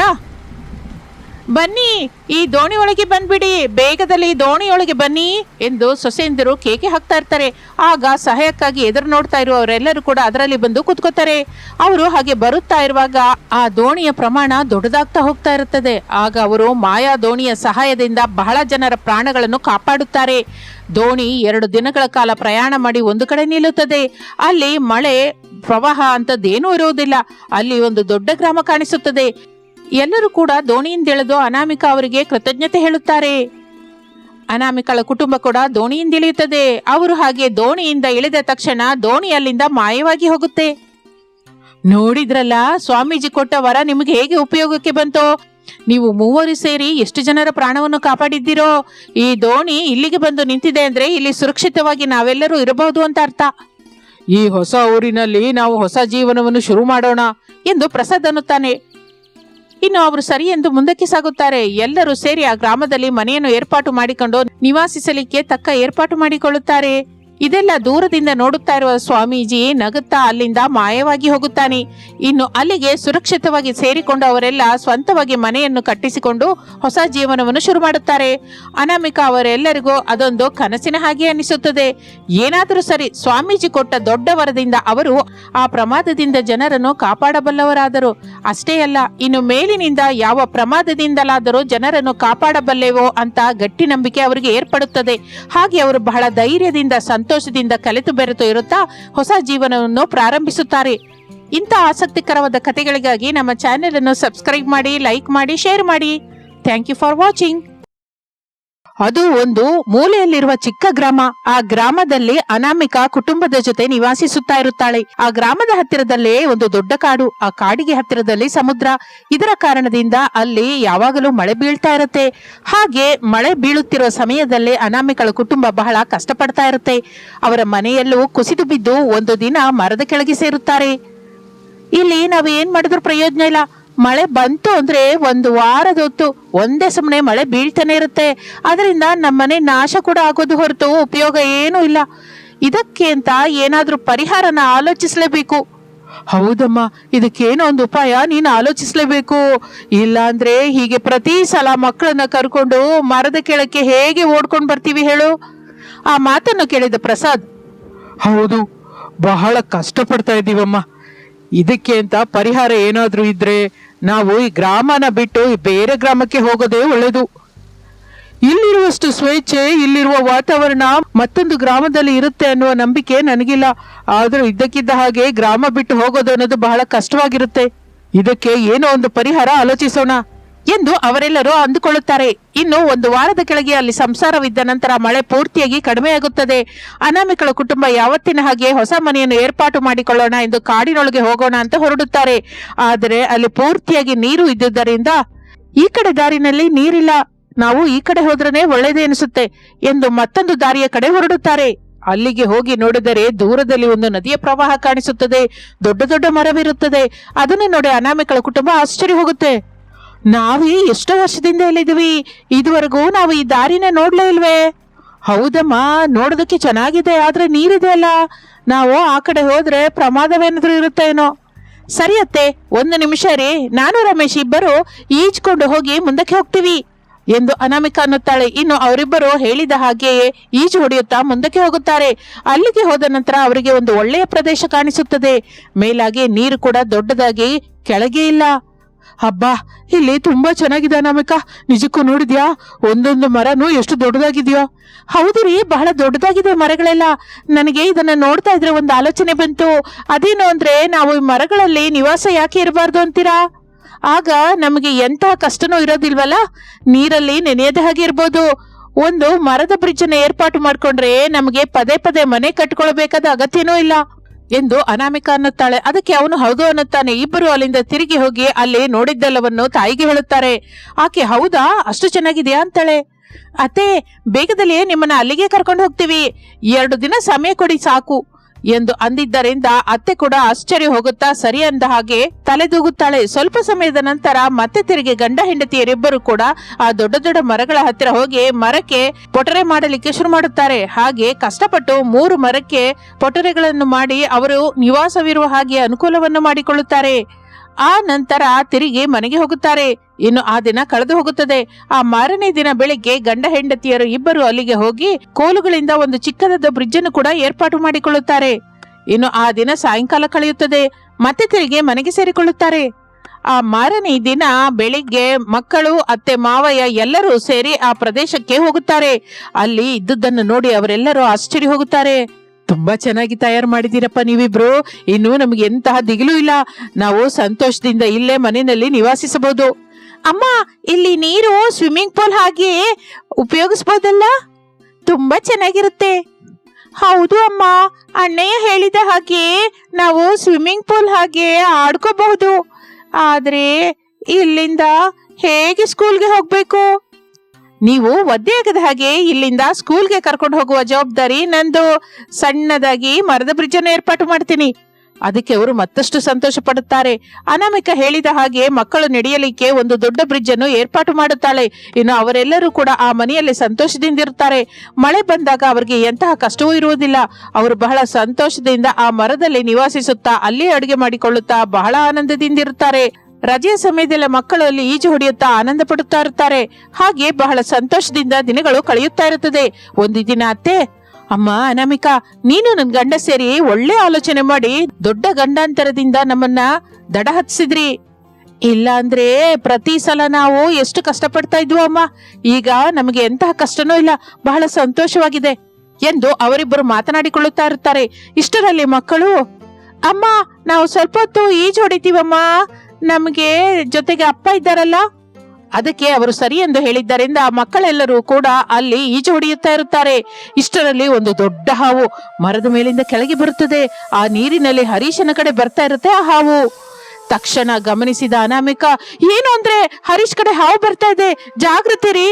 ಬನ್ನಿ, ಈ ದೋಣಿ ಒಳಗೆ ಬಂದ್ಬಿಡಿ. ಬೇಗದಲ್ಲಿ ದೋಣಿಯೊಳಗೆ ಬನ್ನಿ ಎಂದು ಸೊಸೆಯಂದಿರು ಕೇಕೆ ಹಾಕ್ತಾ ಇರ್ತಾರೆ. ಆಗ ಸಹಾಯಕ್ಕಾಗಿ ಎದುರು ನೋಡ್ತಾ ಇರುವವರೆಲ್ಲರೂ ಕೂಡ ಅದರಲ್ಲಿ ಬಂದು ಕುತ್ಕೋತಾರೆ. ಅವರು ಹಾಗೆ ಬರುತ್ತಾ ಇರುವಾಗ ಆ ದೋಣಿಯ ಪ್ರಮಾಣ ದೊಡ್ಡದಾಗ್ತಾ ಹೋಗ್ತಾ ಇರುತ್ತದೆ. ಆಗ ಅವರು ಮಾಯಾ ದೋಣಿಯ ಸಹಾಯದಿಂದ ಬಹಳ ಜನರ ಪ್ರಾಣಗಳನ್ನು ಕಾಪಾಡುತ್ತಾರೆ. ದೋಣಿ ಎರಡು ದಿನಗಳ ಕಾಲ ಪ್ರಯಾಣ ಮಾಡಿ ಒಂದು ಕಡೆ ನಿಲ್ಲುತ್ತದೆ. ಅಲ್ಲಿ ಮಳೆ ಪ್ರವಾಹ ಅಂತದ್ದೇನೂ ಇರುವುದಿಲ್ಲ. ಅಲ್ಲಿ ಒಂದು ದೊಡ್ಡ ಗ್ರಾಮ ಕಾಣಿಸುತ್ತದೆ. ಎಲ್ಲರೂ ಕೂಡ ದೋಣಿಯಿಂದ ಅನಾಮಿಕಾ ಅವರಿಗೆ ಕೃತಜ್ಞತೆ ಹೇಳುತ್ತಾರೆ. ಅನಾಮಿಕಳ ಕುಟುಂಬ ಕೂಡ ದೋಣಿಯಿಂದ ಇಳಿಯುತ್ತದೆ. ಅವರು ಹಾಗೆ ದೋಣಿಯಿಂದ ಇಳಿದ ತಕ್ಷಣ ದೋಣಿ ಅಲ್ಲಿಂದ ಮಾಯವಾಗಿ ಹೋಗುತ್ತೆ. ನೋಡಿದ್ರಲ್ಲ, ಸ್ವಾಮೀಜಿ ಕೊಟ್ಟ ವರ ನಿಮಗೆ ಹೇಗೆ ಉಪಯೋಗಕ್ಕೆ ಬಂತೋ? ನೀವು ಮೂವರು ಸೇರಿ ಎಷ್ಟು ಜನರ ಪ್ರಾಣವನ್ನು ಕಾಪಾಡಿದ್ದೀರೋ? ಈ ದೋಣಿ ಇಲ್ಲಿಗೆ ಬಂದು ನಿಂತಿದೆ ಅಂದ್ರೆ ಇಲ್ಲಿ ಸುರಕ್ಷಿತವಾಗಿ ನಾವೆಲ್ಲರೂ ಇರಬಹುದು ಅಂತ ಅರ್ಥ. ಈ ಹೊಸ ಊರಿನಲ್ಲಿ ನಾವು ಹೊಸ ಜೀವನವನ್ನು ಶುರು ಮಾಡೋಣ ಎಂದು ಪ್ರಸಾದ್ ಅನ್ನುತ್ತಾನೆ. ಇನ್ನು ಅವರು ಸರಿ ಎಂದು ಮುಂದಕ್ಕೆ ಸಾಗುತ್ತಾರೆ. ಎಲ್ಲರೂ ಸೇರಿ ಆ ಗ್ರಾಮದಲ್ಲಿ ಮನೆಯನ್ನು ಏರ್ಪಾಟು ಮಾಡಿಕೊಂಡು ನಿವಾಸಿಸಲಿಕ್ಕೆ ತಕ್ಕ ಏರ್ಪಾಟು ಮಾಡಿಕೊಳ್ಳುತ್ತಾರೆ. ಇದೆಲ್ಲ ದೂರದಿಂದ ನೋಡುತ್ತಾ ಇರುವ ಸ್ವಾಮೀಜಿ ನಗುತ್ತಾ ಅಲ್ಲಿಂದ ಮಾಯವಾಗಿ ಹೋಗುತ್ತಾನೆ. ಇನ್ನು ಅಲ್ಲಿಗೆ ಸುರಕ್ಷಿತವಾಗಿ ಸೇರಿಕೊಂಡು ಅವರೆಲ್ಲ ಸ್ವಂತವಾಗಿ ಮನೆಯನ್ನು ಕಟ್ಟಿಸಿಕೊಂಡು ಹೊಸ ಜೀವನವನ್ನು ಶುರು ಮಾಡುತ್ತಾರೆ. ಅನಾಮಿಕಾ ಅವರೆಲ್ಲರಿಗೂ ಅದೊಂದು ಕನಸಿನ ಹಾಗೆ ಅನಿಸುತ್ತದೆ. ಏನಾದರೂ ಸರಿ ಸ್ವಾಮೀಜಿ ಕೊಟ್ಟ ದೊಡ್ಡ ವರದಿಂದ ಅವರು ಆ ಪ್ರಮಾದದಿಂದ ಜನರನ್ನು ಕಾಪಾಡಬಲ್ಲವರಾದರು. ಅಷ್ಟೇ ಅಲ್ಲ, ಇನ್ನು ಮೇಲಿನಿಂದ ಯಾವ ಪ್ರಮಾದದಿಂದಲಾದರೂ ಜನರನ್ನು ಕಾಪಾಡಬಲ್ಲೆವೋ ಅಂತ ಗಟ್ಟಿ ನಂಬಿಕೆ ಅವರಿಗೆ ಏರ್ಪಡುತ್ತದೆ. ಹಾಗೆ ಅವರು ಬಹಳ ಧೈರ್ಯದಿಂದ ಸಂತೋಷದಿಂದ ಕಲೆತು ಬೆರೆತು ಇರುತ್ತಾ ಹೊಸ ಜೀವನವನ್ನು ಪ್ರಾರಂಭಿಸುತ್ತಾರೆ. ಇಂಥ ಆಸಕ್ತಿಕರವಾದ ಕಥೆಗಳಿಗಾಗಿ ನಮ್ಮ ಚಾನೆಲ್ ಅನ್ನು ಸಬ್ಸ್ಕ್ರೈಬ್ ಮಾಡಿ ಲೈಕ್ ಮಾಡಿ ಶೇರ್ ಮಾಡಿ. ಥ್ಯಾಂಕ್ ಯು ಫಾರ್ ವಾಚಿಂಗ್ ಅದು ಒಂದು ಮೂಲೆಯಲ್ಲಿರುವ ಚಿಕ್ಕ ಗ್ರಾಮ. ಆ ಗ್ರಾಮದಲ್ಲಿ ಅನಾಮಿಕಾ ಕುಟುಂಬದ ಜೊತೆ ನಿವಾಸಿಸುತ್ತಾ ಇರುತ್ತಾಳೆ. ಆ ಗ್ರಾಮದ ಹತ್ತಿರದಲ್ಲೇ ಒಂದು ದೊಡ್ಡ ಕಾಡು. ಆ ಕಾಡಿಗೆ ಹತ್ತಿರದಲ್ಲಿ ಸಮುದ್ರ. ಇದರ ಕಾರಣದಿಂದ ಅಲ್ಲಿ ಯಾವಾಗಲೂ ಮಳೆ ಬೀಳ್ತಾ ಇರುತ್ತೆ. ಹಾಗೆ ಮಳೆ ಬೀಳುತ್ತಿರುವ ಸಮಯದಲ್ಲೇ ಅನಾಮಿಕಳ ಕುಟುಂಬ ಬಹಳ ಕಷ್ಟಪಡ್ತಾ ಇರುತ್ತೆ. ಅವರ ಮನೆಯಲ್ಲೂ ಕುಸಿದು ಬಿದ್ದು ಒಂದು ದಿನ ಮರದ ಕೆಳಗೆ ಸೇರುತ್ತಾರೆ. ಇಲ್ಲಿ ನಾವು ಏನ್ ಮಾಡಿದ್ರು ಪ್ರಯೋಜನ ಇಲ್ಲ. ಮಳೆ ಬಂತು ಅಂದ್ರೆ ಒಂದು ವಾರದ ಹೊತ್ತು ಒಂದೇ ಸಮನೆ ಮಳೆ ಬೀಳ್ತಾನೆ ಇರುತ್ತೆ. ಅದರಿಂದ ನಮ್ಮನೆ ನಾಶ ಕೂಡ ಆಗೋದು ಹೊರತು ಉಪಯೋಗ ಏನೂ ಇಲ್ಲ. ಇದಕ್ಕೆ ಅಂತ ಏನಾದರೂ ಪರಿಹಾರನ ಆಲೋಚಿಸಲೇಬೇಕು. ಹೌದಮ್ಮ, ಇದಕ್ಕೇನೋ ಒಂದು ಉಪಾಯ ನೀನು ಆಲೋಚಿಸಲೇಬೇಕು. ಇಲ್ಲಾಂದ್ರೆ ಹೀಗೆ ಪ್ರತಿ ಸಲ ಮಕ್ಕಳನ್ನ ಕರ್ಕೊಂಡು ಮರದ ಕೆಳಕ್ಕೆ ಹೇಗೆ ಓಡ್ಕೊಂಡು ಬರ್ತೀವಿ ಹೇಳು? ಆ ಮಾತನ್ನು ಕೇಳಿದ ಪ್ರಸಾದ್, ಹೌದು, ಬಹಳ ಕಷ್ಟಪಡ್ತಾ ಇದ್ದೀವಮ್ಮ. ಇದಕ್ಕೆ ಅಂತ ಪರಿಹಾರ ಏನಾದರೂ ಇದ್ರೆ ನಾವು ಈ ಗ್ರಾಮನ ಬಿಟ್ಟು ಬೇರೆ ಗ್ರಾಮಕ್ಕೆ ಹೋಗೋದೇ ಒಳ್ಳೆಯದು ಇಲ್ಲಿರುವಷ್ಟು ಸ್ವೇಚ್ಛೆ, ಇಲ್ಲಿರುವ ವಾತಾವರಣ ಮತ್ತೊಂದು ಗ್ರಾಮದಲ್ಲಿ ಇರುತ್ತೆ ಅನ್ನುವ ನಂಬಿಕೆ ನನಗಿಲ್ಲ. ಆದರೂ ಇದ್ದಕ್ಕಿದ್ದ ಹಾಗೆ ಗ್ರಾಮ ಬಿಟ್ಟು ಹೋಗೋದು ಅನ್ನೋದು ಬಹಳ ಕಷ್ಟವಾಗಿರುತ್ತೆ. ಇದಕ್ಕೆ ಏನೋ ಒಂದು ಪರಿಹಾರ ಆಲೋಚಿಸೋಣ. ಎಂದು ಅವರೆಲ್ಲರೂ ಅಂದುಕೊಳ್ಳುತ್ತಾರೆ. ಇನ್ನು ಒಂದು ವಾರದ ಕೆಳಗೆ ಅಲ್ಲಿ ಸಂಸಾರವಿದ್ದ ನಂತರ ಮಳೆ ಪೂರ್ತಿಯಾಗಿ ಕಡಿಮೆಯಾಗುತ್ತದೆ. ಅನಾಮಿಕಳ ಕುಟುಂಬ ಯಾವತ್ತಿನ ಹಾಗೆ ಹೊಸ ಮನೆಯನ್ನು ಏರ್ಪಾಟು ಮಾಡಿಕೊಳ್ಳೋಣ ಎಂದು ಕಾಡಿನೊಳಗೆ ಹೋಗೋಣ ಅಂತ ಹೊರಡುತ್ತಾರೆ. ಆದರೆ ಅಲ್ಲಿ ಪೂರ್ತಿಯಾಗಿ ನೀರು ಇದ್ದುದರಿಂದ ಈ ಕಡೆ ದಾರಿನಲ್ಲಿ ನೀರಿಲ್ಲ. ನಾವು ಈ ಕಡೆ ಹೋದ್ರನೆ ಒಳ್ಳೇದೇ ಅನಿಸುತ್ತೆ ಎಂದು ಮತ್ತೊಂದು ದಾರಿಯ ಕಡೆ ಹೊರಡುತ್ತಾರೆ. ಅಲ್ಲಿಗೆ ಹೋಗಿ ನೋಡಿದರೆ ದೂರದಲ್ಲಿ ಒಂದು ನದಿಯ ಪ್ರವಾಹ ಕಾಣಿಸುತ್ತದೆ. ದೊಡ್ಡ ದೊಡ್ಡ ಮರವಿರುತ್ತದೆ. ಅದನ್ನು ನೋಡಿ ಅನಾಮಿಕಳ ಕುಟುಂಬ ಆಶ್ಚರ್ಯ ಹೋಗುತ್ತೆ ನಾವೇ ಎಷ್ಟೋ ವರ್ಷದಿಂದ ಇಲ್ಲಿದ್ದೀವಿ. ಇದುವರೆಗೂ ನಾವು ಈ ದಾರಿನ ನೋಡ್ಲೇ ಇಲ್ವೇ? ಹೌದಮ್ಮ, ನೋಡೋದಕ್ಕೆ ಚೆನ್ನಾಗಿದೆ, ಆದ್ರೆ ನೀರಿದೆ ಅಲ್ಲ. ನಾವು ಆ ಕಡೆ ಹೋದ್ರೆ ಪ್ರಮಾದವೇನಾದ್ರೂ ಇರುತ್ತೇನೋ ಸರಿ ಅತ್ತೆ, ಒಂದು ನಿಮಿಷ ರೀ ನಾನು ರಮೇಶ್ ಇಬ್ಬರು ಈಜ್ಕೊಂಡು ಹೋಗಿ ಮುಂದಕ್ಕೆ ಹೋಗ್ತೀವಿ. ಎಂದು ಅನಾಮಿಕ ಅನ್ನುತ್ತಾಳೆ. ಇನ್ನು ಅವರಿಬ್ಬರು ಹೇಳಿದ ಹಾಗೆಯೇ ಈಜು ಹೊಡೆಯುತ್ತಾ ಮುಂದಕ್ಕೆ ಹೋಗುತ್ತಾರೆ. ಅಲ್ಲಿಗೆ ಹೋದ ನಂತರ ಅವರಿಗೆ ಒಂದು ಒಳ್ಳೆಯ ಪ್ರದೇಶ ಕಾಣಿಸುತ್ತದೆ. ಮೇಲಾಗಿ ನೀರು ಕೂಡ ದೊಡ್ಡದಾಗಿ ಕೆಳಗೆ ಇಲ್ಲ. ಹಬ್ಬಾ ಇಲ್ಲಿ ತುಂಬಾ ಚೆನ್ನಾಗಿದೆ ಅನಾಮಿಕ. ನಿಜಕ್ಕೂ ನೋಡಿದ್ಯಾ? ಒಂದೊಂದು ಮರನು ಎಷ್ಟು ದೊಡ್ಡದಾಗಿದೆಯೋ. ಹೌದು ರೀ, ಬಹಳ ದೊಡ್ಡದಾಗಿದೆ ಮರಗಳೆಲ್ಲ. ನನಗೆ ಇದನ್ನ ನೋಡ್ತಾ ಇದ್ರೆ ಒಂದು ಆಲೋಚನೆ ಬಂತು. ಅದೇನು ಅಂದ್ರೆ, ನಾವು ಈ ಮರಗಳಲ್ಲಿ ನಿವಾಸ ಯಾಕೆ ಇರಬಾರ್ದು ಅಂತೀರಾ? ಆಗ ನಮಗೆ ಎಂತಹ ಕಷ್ಟನೂ ಇರೋದಿಲ್ವಲ್ಲ? ನೀರಲ್ಲಿ ನೆನೆಯದ ಹಾಗೆ ಇರ್ಬೋದು. ಒಂದು ಮರದ ಬ್ರಿಡ್ಜ್ ಏರ್ಪಾಟು ಮಾಡ್ಕೊಂಡ್ರೆ ನಮಗೆ ಪದೇ ಪದೇ ಮನೆ ಕಟ್ಕೊಳ್ಬೇಕಾದ ಅಗತ್ಯನೂ ಇಲ್ಲ. ಎಂದು ಅನಾಮಿಕ ಅನ್ನುತ್ತಾಳೆ. ಅದಕ್ಕೆ ಅವನು ಹೌದು ಅನ್ನುತ್ತಾನೆ. ಇಬ್ಬರು ಅಲ್ಲಿಂದ ತಿರುಗಿ ಹೋಗಿ ಅಲ್ಲಿ ನೋಡಿದ್ದೆಲ್ಲವನ್ನು ತಾಯಿಗೆ ಹೇಳುತ್ತಾರೆ. ಆಕೆ ಹೌದಾ? ಅಷ್ಟು ಚೆನ್ನಾಗಿದೆಯಾ? ಅಂತಾಳೆ. ಅತ್ತೆ ಬೇಗದಲ್ಲಿ ನಿಮ್ಮನ್ನ ಅಲ್ಲಿಗೆ ಕರ್ಕೊಂಡು ಹೋಗ್ತೀವಿ. ಎರಡು ದಿನ ಸಮಯ ಕೊಡಿ ಸಾಕು. ಎಂದು ಅಂದಿದ್ದರಿಂದ ಅತ್ತೆ ಕೂಡ ಆಶ್ಚರ್ಯ ಹೋಗುತ್ತಾ ಸರಿ ಅಂದ ಹಾಗೆ ತಲೆದೂಗುತ್ತಾಳೆ. ಸ್ವಲ್ಪ ಸಮಯದ ನಂತರ ಮತ್ತೆ ತಿರುಗಿ ಗಂಡ ಹೆಂಡತಿಯರಿಬ್ಬರು ಕೂಡ ಆ ದೊಡ್ಡ ದೊಡ್ಡ ಮರಗಳ ಹತ್ತಿರ ಹೋಗಿ ಮರಕ್ಕೆ ಪೊಟರೆ ಮಾಡಲಿಕ್ಕೆ ಶುರು ಮಾಡುತ್ತಾರೆ. ಹಾಗೆ ಕಷ್ಟಪಟ್ಟು ಮೂರು ಮರಕ್ಕೆ ಪೊಟರೆಗಳನ್ನು ಮಾಡಿ ಅವರು ನಿವಾಸವಿರುವ ಹಾಗೆ ಅನುಕೂಲವನ್ನು ಮಾಡಿಕೊಳ್ಳುತ್ತಾರೆ. ಆ ನಂತರ ತಿರುಗಿ ಮನೆಗೆ ಹೋಗುತ್ತಾರೆ. ಇನ್ನು ಆ ದಿನ ಕಳೆದು ಹೋಗುತ್ತದೆ. ಆ ಮಾರನೇ ದಿನ ಬೆಳಿಗ್ಗೆ ಗಂಡ ಹೆಂಡತಿಯರು ಇಬ್ಬರು ಅಲ್ಲಿಗೆ ಹೋಗಿ ಕೋಲುಗಳಿಂದ ಒಂದು ಚಿಕ್ಕದಾದ ಬ್ರಿಡ್ಜ್ ಅನ್ನು ಕೂಡ ಏರ್ಪಾಟು ಮಾಡಿಕೊಳ್ಳುತ್ತಾರೆ. ಇನ್ನು ಆ ದಿನ ಸಾಯಂಕಾಲ ಕಳೆಯುತ್ತದೆ. ಮತ್ತೆ ತಿರುಗಿ ಮನೆಗೆ ಸೇರಿಕೊಳ್ಳುತ್ತಾರೆ. ಆ ಮಾರನೇ ದಿನ ಬೆಳಿಗ್ಗೆ ಮಕ್ಕಳು, ಅತ್ತೆ, ಮಾವಯ್ಯ ಎಲ್ಲರೂ ಸೇರಿ ಆ ಪ್ರದೇಶಕ್ಕೆ ಹೋಗುತ್ತಾರೆ. ಅಲ್ಲಿ ಇದ್ದುದನ್ನು ನೋಡಿ ಅವರೆಲ್ಲರೂ ಆಶ್ಚರ್ಯ ಹೋಗುತ್ತಾರೆ. ತುಂಬಾ ಚೆನ್ನಾಗಿ ತಯಾರು ಮಾಡಿದ್ದೀರಪ್ಪ ನೀವಿಬ್ರು. ಇನ್ನು ನಮಗೆ ಎಂತಹ ದಿಗಿಲು ಇಲ್ಲ. ನಾವು ಸಂತೋಷದಿಂದ ಇಲ್ಲೇ ಮನೆಯಲ್ಲಿ ನಿವಾಸಿಸಬಹುದು. ಅಮ್ಮ, ಇಲ್ಲಿ ನೀರು ಸ್ವಿಮ್ಮಿಂಗ್ ಪೂಲ್ ಹಾಗೆ ಉಪಯೋಗಿಸ್ಬೋದಲ್ಲ? ತುಂಬಾ ಚೆನ್ನಾಗಿರುತ್ತೆ. ಹೌದು ಅಮ್ಮ, ಅಣ್ಣಯ್ಯ ಹೇಳಿದ ಹಾಗೆ ನಾವು ಸ್ವಿಮ್ಮಿಂಗ್ ಪೂಲ್ ಹಾಗೆ ಆಡ್ಕೋಬಹುದು. ಆದ್ರೆ ಇಲ್ಲಿಂದ ಹೇಗೆ ಸ್ಕೂಲ್ಗೆ ಹೋಗ್ಬೇಕು? ನೀವು ಒದ್ದೆ ಆಗದ ಹಾಗೆ ಇಲ್ಲಿಂದ ಸ್ಕೂಲ್ಗೆ ಕರ್ಕೊಂಡು ಹೋಗುವ ಜವಾಬ್ದಾರಿ ನಂದು. ಸಣ್ಣದಾಗಿ ಮರದ ಬ್ರಿಡ್ಜನ್ನು ಏರ್ಪಾಟು ಮಾಡ್ತೀನಿ. ಅದಕ್ಕೆ ಅವರು ಮತ್ತಷ್ಟು ಸಂತೋಷ ಪಡುತ್ತಾರೆ. ಅನಾಮಿಕ ಹೇಳಿದ ಹಾಗೆ ಮಕ್ಕಳು ನಡೆಯಲಿಕ್ಕೆ ಒಂದು ದೊಡ್ಡ ಬ್ರಿಡ್ಜ್ ಅನ್ನು ಏರ್ಪಾಟು ಮಾಡುತ್ತಾಳೆ. ಇನ್ನು ಅವರೆಲ್ಲರೂ ಕೂಡ ಆ ಮನೆಯಲ್ಲಿ ಸಂತೋಷದಿಂದಿರುತ್ತಾರೆ. ಮಳೆ ಬಂದಾಗ ಅವರಿಗೆ ಎಂತಹ ಕಷ್ಟವೂ ಇರುವುದಿಲ್ಲ. ಅವರು ಬಹಳ ಸಂತೋಷದಿಂದ ಆ ಮರದಲ್ಲಿ ನಿವಾಸಿಸುತ್ತಾ ಅಲ್ಲಿ ಅಡುಗೆ ಮಾಡಿಕೊಳ್ಳುತ್ತಾ ಬಹಳ ಆನಂದದಿಂದಿರುತ್ತಾರೆ. ರಜೆಯ ಸಮಯದಲ್ಲಿ ಮಕ್ಕಳು ಅಲ್ಲಿ ಈಜು ಹೊಡೆಯುತ್ತಾ ಆನಂದ ಪಡುತ್ತಾ ಇರುತ್ತಾರೆ. ಹಾಗೆ ಬಹಳ ಸಂತೋಷದಿಂದ ದಿನಗಳು ಕಳೆಯುತ್ತಾ ಇರುತ್ತದೆ. ಒಂದು ದಿನ ಅತ್ತೆ ಅಮ್ಮ, ಅನಾಮಿಕಾ, ನೀನು ನನ್ ಗಂಡ ಸೇರಿ ಒಳ್ಳೆ ಆಲೋಚನೆ ಮಾಡಿ ದೊಡ್ಡ ಗಂಡಾಂತರದಿಂದ ನಮ್ಮನ್ನ ದಡ ಹತ್ಸಿದ್ರಿ. ಇಲ್ಲ ಅಂದ್ರೆ ಪ್ರತಿ ಸಲ ನಾವು ಎಷ್ಟು ಕಷ್ಟಪಡ್ತಾ ಇದ್ವು ಅಮ್ಮ. ಈಗ ನಮಗೆ ಎಂತಹ ಕಷ್ಟನೂ ಇಲ್ಲ, ಬಹಳ ಸಂತೋಷವಾಗಿದೆ ಎಂದು ಅವರಿಬ್ಬರು ಮಾತನಾಡಿಕೊಳ್ಳುತ್ತಾ ಇರುತ್ತಾರೆ. ಇಷ್ಟರಲ್ಲಿ ಮಕ್ಕಳು, ಅಮ್ಮ, ನಾವು ಸ್ವಲ್ಪ ಹೊತ್ತು ಈಜು ಹೊಡಿತೀವಮ್ಮ. ನಮಗೆ ಜೊತೆಗೆ ಅಪ್ಪ ಇದ್ದಾರಲ್ಲ. ಅದಕ್ಕೆ ಅವರು ಸರಿ ಎಂದು ಹೇಳಿದ್ದರಿಂದ ಮಕ್ಕಳೆಲ್ಲರೂ ಕೂಡ ಅಲ್ಲಿ ಈಜು ಹೊಡೆಯುತ್ತಾ ಇರುತ್ತಾರೆ. ಇಷ್ಟರಲ್ಲಿ ಒಂದು ದೊಡ್ಡ ಹಾವು ಮರದ ಮೇಲಿಂದ ಕೆಳಗೆ ಬರುತ್ತದೆ. ಆ ನೀರಿನಲ್ಲಿ ಹರೀಶನ ಕಡೆ ಬರ್ತಾ ಇರುತ್ತೆ ಆ ಹಾವು. ತಕ್ಷಣ ಗಮನಿಸಿದ ಅನಾಮಿಕ, ಏನು ಅಂದ್ರೆ ಹರೀಶ್ ಕಡೆ ಹಾವು ಬರ್ತಾ ಇದೆ? ಜಾಗೃತಿ ರೀ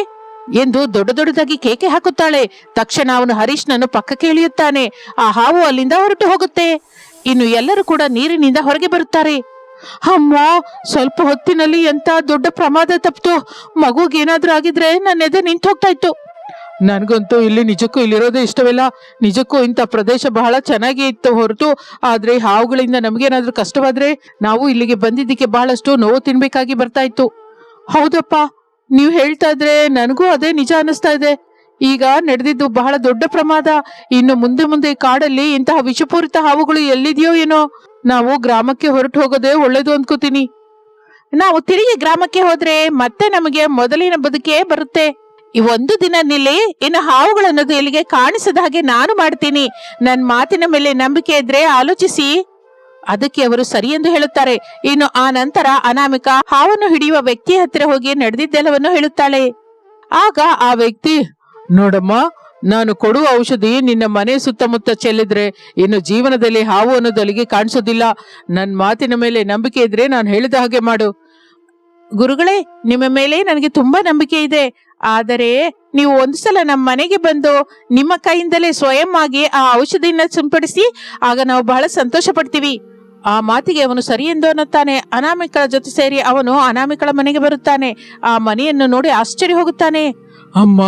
ಎಂದು ದೊಡ್ಡ ದೊಡ್ಡದಾಗಿ ಕೇಕೆ ಹಾಕುತ್ತಾಳೆ. ತಕ್ಷಣ ಅವನು ಹರೀಶ್ನನ್ನು ಪಕ್ಕಕ್ಕೆ ಇಳಿಯುತ್ತಾನೆ. ಆ ಹಾವು ಅಲ್ಲಿಂದ ಹೊರಟು ಹೋಗುತ್ತೆ. ಇನ್ನು ಎಲ್ಲರೂ ಕೂಡ ನೀರಿನಿಂದ ಹೊರಗೆ ಬರುತ್ತಾರೆ. ಅಮ್ಮ, ಸ್ವಲ್ಪ ಹೊತ್ತಿನಲ್ಲಿ ಎಂತ ದೊಡ್ಡ ಪ್ರಮಾದ ತಪ್ಪಿತು ಮಗುಗೇನಾದ್ರೂ ಆಗಿದ್ರೆ ನನ್ನ ಎದೆ ನಿಂತು ಹೋಗ್ತಾ ಇತ್ತು. ನನ್ಗಂತೂ ಇಲ್ಲಿ ನಿಜಕ್ಕೂ ಇಲ್ಲಿರೋದೇ ಇಷ್ಟವಿಲ್ಲ. ನಿಜಕ್ಕೂ ಇಂಥ ಪ್ರದೇಶ ಬಹಳ ಚೆನ್ನಾಗಿ ಇತ್ತು ಹೊರತು. ಆದ್ರೆ ಹಾವುಗಳಿಂದ ನಮಗೇನಾದ್ರೂ ಕಷ್ಟವಾದ್ರೆ ನಾವು ಇಲ್ಲಿಗೆ ಬಂದಿದ್ದಕ್ಕೆ ಬಹಳಷ್ಟು ನೋವು ತಿನ್ಬೇಕಾಗಿ ಬರ್ತಾ ಇತ್ತು. ಹೌದಪ್ಪ, ನೀವು ಹೇಳ್ತಾ ಇದ್ರೆ ನನಗೂ ಅದೇ ನಿಜ ಅನಿಸ್ತಾ ಇದೆ. ಈಗ ನಡೆದಿದ್ದು ಬಹಳ ದೊಡ್ಡ ಪ್ರಮಾದ. ಇನ್ನು ಮುಂದೆ ಮುಂದೆ ಕಾಡಲ್ಲಿ ಇಂತಹ ವಿಷಪೂರಿತ ಹಾವುಗಳು ಎಲ್ಲಿದೆಯೋ ಏನೋ. ನಾವು ಗ್ರಾಮಕ್ಕೆ ಹೊರಟು ಹೋಗೋದೇ ಒಳ್ಳೇದು ಅಂದ್ಕೋತೀನಿ ನಾವು ತಿರುಗಿ ಗ್ರಾಮಕ್ಕೆ ಹೋದ್ರೆ ಮತ್ತೆ ನಮಗೆ ಮೊದಲಿನ ಬದುಕೇ ಬರುತ್ತೆ. ಈ ಒಂದು ದಿನ ನಿಲ್ಲಿ ಇನ್ನು ಹಾವುಗಳನ್ನೋದು ಇಲ್ಲಿಗೆ ಕಾಣಿಸದ ಹಾಗೆ ನಾನು ಮಾಡ್ತೀನಿ. ನನ್ನ ಮಾತಿನ ಮೇಲೆ ನಂಬಿಕೆ ಇದ್ರೆ ಆಲೋಚಿಸಿ. ಅದಕ್ಕೆ ಅವರು ಸರಿ ಎಂದು ಹೇಳುತ್ತಾರೆ. ಇನ್ನು ಆ ನಂತರ ಅನಾಮಿಕ ಹಾವನ್ನು ಹಿಡಿಯುವ ವ್ಯಕ್ತಿಯ ಹತ್ತಿರ ಹೋಗಿ ನಡೆದಿದ್ದೆಲ್ಲವನ್ನು ಹೇಳುತ್ತಾಳೆ. ಆಗ ಆ ವ್ಯಕ್ತಿ, ನೋಡಮ್ಮ ನಾನು ಕೊಡುವ ಔಷಧಿ ನಿನ್ನ ಮನೆ ಸುತ್ತಮುತ್ತ ಚೆಲ್ಲಿದ್ರೆ ಇನ್ನು ಜೀವನದಲ್ಲಿ ಹಾವು ಅನ್ನೋದಲ್ಲಿಗೆ ಕಾಣಿಸೋದಿಲ್ಲ. ನನ್ನ ಮಾತಿನ ಮೇಲೆ ನಂಬಿಕೆ ಇದ್ರೆ ನಾನು ಹೇಳಿದ ಹಾಗೆ ಮಾಡು. ಗುರುಗಳೇ, ನಿಮ್ಮ ಮೇಲೆ ನನಗೆ ತುಂಬಾ ನಂಬಿಕೆ ಇದೆ. ಆದರೆ ನೀವು ಒಂದ್ಸಲ ನಮ್ಮ ಮನೆಗೆ ಬಂದು ನಿಮ್ಮ ಕೈಯಿಂದಲೇ ಸ್ವಯಂ ಆಗಿ ಆ ಔಷಧಿನ ಸಿಂಪಡಿಸಿ ಆಗ ನಾವು ಬಹಳ ಸಂತೋಷ ಪಡ್ತೀವಿ ಆ ಮಾತಿಗೆ ಅವನು ಸರಿ ಎಂದು ಅನ್ನುತ್ತಾನೆ. ಅನಾಮಿಕಳ ಜೊತೆ ಸೇರಿ ಅವನು ಅನಾಮಿಕಳ ಮನೆಗೆ ಬರುತ್ತಾನೆ. ಆ ಮನೆಯನ್ನು ನೋಡಿ ಆಶ್ಚರ್ಯ ಹೋಗುತ್ತಾನೆ. ಅಮ್ಮ,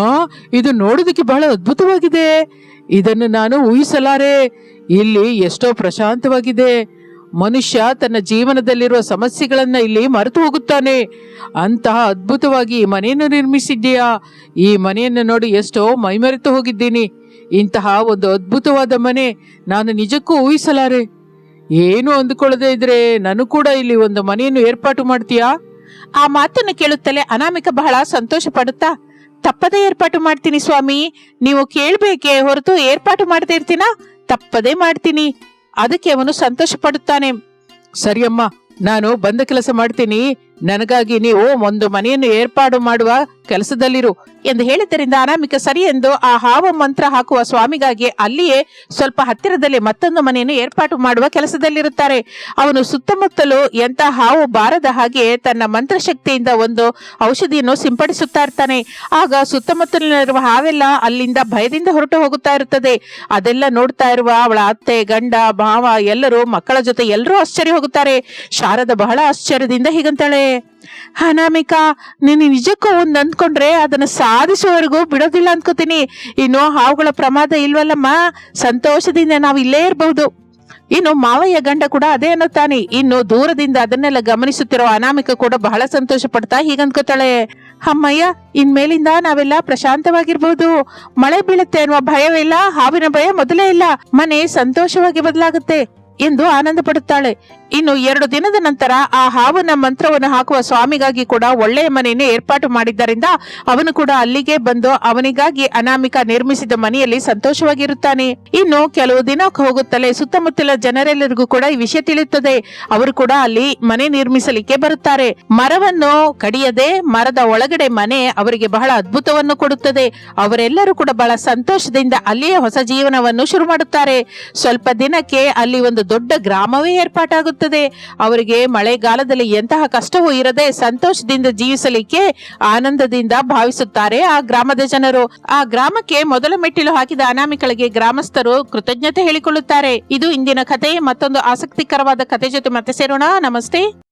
ಇದು ನೋಡೋದಕ್ಕೆ ಬಹಳ ಅದ್ಭುತವಾಗಿದೆ. ಇದನ್ನು ನಾನು ಊಹಿಸಲಾರೆ. ಇಲ್ಲಿ ಎಷ್ಟೋ ಪ್ರಶಾಂತವಾಗಿದೆ. ಮನುಷ್ಯ ತನ್ನ ಜೀವನದಲ್ಲಿರುವ ಸಮಸ್ಯೆಗಳನ್ನ ಇಲ್ಲಿ ಮರೆತು ಹೋಗುತ್ತಾನೆ. ಅಂತಹ ಅದ್ಭುತವಾಗಿ ಈ ಮನೆಯನ್ನು ನಿರ್ಮಿಸಿದ್ದೀಯಾ? ಈ ಮನೆಯನ್ನು ನೋಡಿ ಎಷ್ಟೋ ಮೈಮರೆತು ಹೋಗಿದ್ದೀನಿ. ಇಂತಹ ಒಂದು ಅದ್ಭುತವಾದ ಮನೆ ನಾನು ನಿಜಕ್ಕೂ ಊಹಿಸಲಾರೆ. ಏನು ಅಂದುಕೊಳ್ಳದೆ ಇದ್ರೆ ನಾನು ಕೂಡ ಇಲ್ಲಿ ಒಂದು ಮನೆಯನ್ನು ಏರ್ಪಾಟು ಮಾಡ್ತೀಯಾ? ಆ ಮಾತನ್ನು ಕೇಳುತ್ತಲೇ ಅನಾಮಿಕ ಬಹಳ ಸಂತೋಷ ಪಡುತ್ತಾ ತಪ್ಪದೇ ಏರ್ಪಾಟು ಮಾಡ್ತೀನಿ ಸ್ವಾಮಿ. ನೀವು ಕೇಳ್ಬೇಕೆ ಹೊರತು ಏರ್ಪಾಟು ಮಾಡದೇ ಇರ್ತೀನಾ? ತಪ್ಪದೇ ಮಾಡ್ತೀನಿ. ಅದಕ್ಕೆ ಅವನು ಸಂತೋಷ ಪಡುತ್ತಾನೆ ಸರಿಯಮ್ಮ, ನಾನು ಬಂದ ಕೆಲಸ ಮಾಡ್ತೀನಿ. ನನಗಾಗಿ ನೀವು ಒಂದು ಮನೆಯನ್ನು ಏರ್ಪಾಡು ಮಾಡುವ ಕೆಲಸದಲ್ಲಿರು ಎಂದು ಹೇಳಿದ್ದರಿಂದ ಅನಾಮಿಕ ಸರಿ ಎಂದು ಆ ಹಾವ ಮಂತ್ರ ಹಾಕುವ ಸ್ವಾಮಿಗಾಗಿ ಅಲ್ಲಿಯೇ ಸ್ವಲ್ಪ ಹತ್ತಿರದಲ್ಲಿ ಮತ್ತೊಂದು ಮನೆಯನ್ನು ಏರ್ಪಾಟು ಮಾಡುವ ಕೆಲಸದಲ್ಲಿರುತ್ತಾರೆ. ಅವನು ಸುತ್ತಮುತ್ತಲು ಎಂತ ಹಾವು ಬಾರದ ಹಾಗೆ ತನ್ನ ಮಂತ್ರಶಕ್ತಿಯಿಂದ ಒಂದು ಔಷಧಿಯನ್ನು ಸಿಂಪಡಿಸುತ್ತಾ ಇರ್ತಾನೆ ಆಗ ಸುತ್ತಮುತ್ತಲಿನಲ್ಲಿರುವ ಹಾವೆಲ್ಲ ಅಲ್ಲಿಂದ ಭಯದಿಂದ ಹೊರಟು ಹೋಗುತ್ತಾ ಇರುತ್ತದೆ. ಅದೆಲ್ಲ ನೋಡ್ತಾ ಇರುವ ಅವಳ ಅತ್ತೆ, ಗಂಡ ಭಾವ ಎಲ್ಲರೂ ಮಕ್ಕಳ ಜೊತೆ ಎಲ್ಲರೂ ಆಶ್ಚರ್ಯ ಹೋಗುತ್ತಾರೆ. ಶಾರದ ಬಹಳ ಆಶ್ಚರ್ಯದಿಂದ ಹೀಗಂತಾಳೆ. ಅನಾಮಿಕಾ ನೀನು ನಿಜಕ್ಕೂ ಒಂದ್ ಅಂದ್ಕೊಂಡ್ರೆ ಅದನ್ನ ಸಾಧಿಸುವವರೆಗೂ ಬಿಡೋದಿಲ್ಲ ಅಂದ್ಕೋತೀನಿ ಇನ್ನು ಹಾವುಗಳ ಪ್ರಮಾದ ಇಲ್ವಲ್ಲಮ್ಮ? ಸಂತೋಷದಿಂದ ನಾವು ಇಲ್ಲೇ ಇರಬಹುದು ಇನ್ನು ಮಾವಯ್ಯ ಗಂಡ ಕೂಡ ಅದೇ ಅನ್ನುತ್ತಾನೆ. ಇನ್ನು ದೂರದಿಂದ ಅದನ್ನೆಲ್ಲ ಗಮನಿಸುತ್ತಿರೋ ಅನಾಮಿಕ ಕೂಡ ಬಹಳ ಸಂತೋಷ ಪಡ್ತಾ ಹೀಗನ್ಕೋತಾಳೆ ಅಮ್ಮಯ್ಯ, ಇನ್ಮೇಲಿಂದ ನಾವೆಲ್ಲ ಪ್ರಶಾಂತವಾಗಿರ್ಬಹುದು ಮಳೆ ಬೀಳುತ್ತೆ ಅನ್ನುವ ಭಯವಿಲ್ಲ ಹಾವಿನ ಭಯ ಮೊದಲೇ ಇಲ್ಲ. ಮನೆ ಸಂತೋಷವಾಗಿ ಬದಲಾಗುತ್ತೆ ಎಂದು ಆನಂದ ಪಡುತ್ತಾಳೆ ಇನ್ನು ಎರಡು ದಿನದ ನಂತರ ಆ ಹಾವನ ಮಂತ್ರವನ್ನು ಹಾಕುವ ಸ್ವಾಮಿಗಾಗಿ ಕೂಡ ಒಳ್ಳೆಯ ಮನೆಯನ್ನು ಏರ್ಪಾಟು ಮಾಡಿದ್ದರಿಂದ ಅವನು ಕೂಡ ಅಲ್ಲಿಗೆ ಬಂದು ಅವನಿಗಾಗಿ ಅನಾಮಿಕ ನಿರ್ಮಿಸಿದ ಮನೆಯಲ್ಲಿ ಸಂತೋಷವಾಗಿರುತ್ತಾನೆ. ಇನ್ನು ಕೆಲವು ದಿನ ಹೋಗುತ್ತಲೇ ಸುತ್ತಮುತ್ತಲ ಜನರೆಲ್ಲರಿಗೂ ಕೂಡ ಈ ವಿಷಯ ತಿಳಿಯುತ್ತದೆ. ಅವರು ಕೂಡ ಅಲ್ಲಿ ಮನೆ ನಿರ್ಮಿಸಲಿಕ್ಕೆ ಬರುತ್ತಾರೆ. ಮರವನ್ನು ಕಡಿಯದೆ ಮರದ ಒಳಗಡೆ ಮನೆ ಅವರಿಗೆ ಬಹಳ ಅದ್ಭುತವನ್ನು ಕೊಡುತ್ತದೆ. ಅವರೆಲ್ಲರೂ ಕೂಡ ಬಹಳ ಸಂತೋಷದಿಂದ ಅಲ್ಲಿಯೇ ಹೊಸ ಜೀವನವನ್ನು ಶುರು ಮಾಡುತ್ತಾರೆ. ಸ್ವಲ್ಪ ದಿನಕ್ಕೆ ಅಲ್ಲಿ ಒಂದು ದೊಡ್ಡ ಗ್ರಾಮವೇ ಏರ್ಪಾಟಾಗುತ್ತದೆ. ಅವರಿಗೆ ಮಳೆಗಾಲದಲ್ಲಿ ಎಂತಹ ಕಷ್ಟವೂ ಇರದೆ ಸಂತೋಷದಿಂದ ಜೀವಿಸಲಿಕ್ಕೆ ಆನಂದದಿಂದ ಭಾವಿಸುತ್ತಾರೆ ಆ ಗ್ರಾಮದ ಜನರು. ಆ ಗ್ರಾಮಕ್ಕೆ ಮೊದಲ ಮೆಟ್ಟಿಲು ಹಾಕಿದ ಅನಾಮಿಕಳಿಗೆ ಗ್ರಾಮಸ್ಥರು ಕೃತಜ್ಞತೆ ಹೇಳಿಕೊಳ್ಳುತ್ತಾರೆ. ಇದು ಇಂದಿನ ಕಥೆ. ಮತ್ತೊಂದು ಆಸಕ್ತಿಕರವಾದ ಕಥೆ ಜೊತೆ ಮತ್ತೆ ಸೇರೋಣ. ನಮಸ್ತೆ.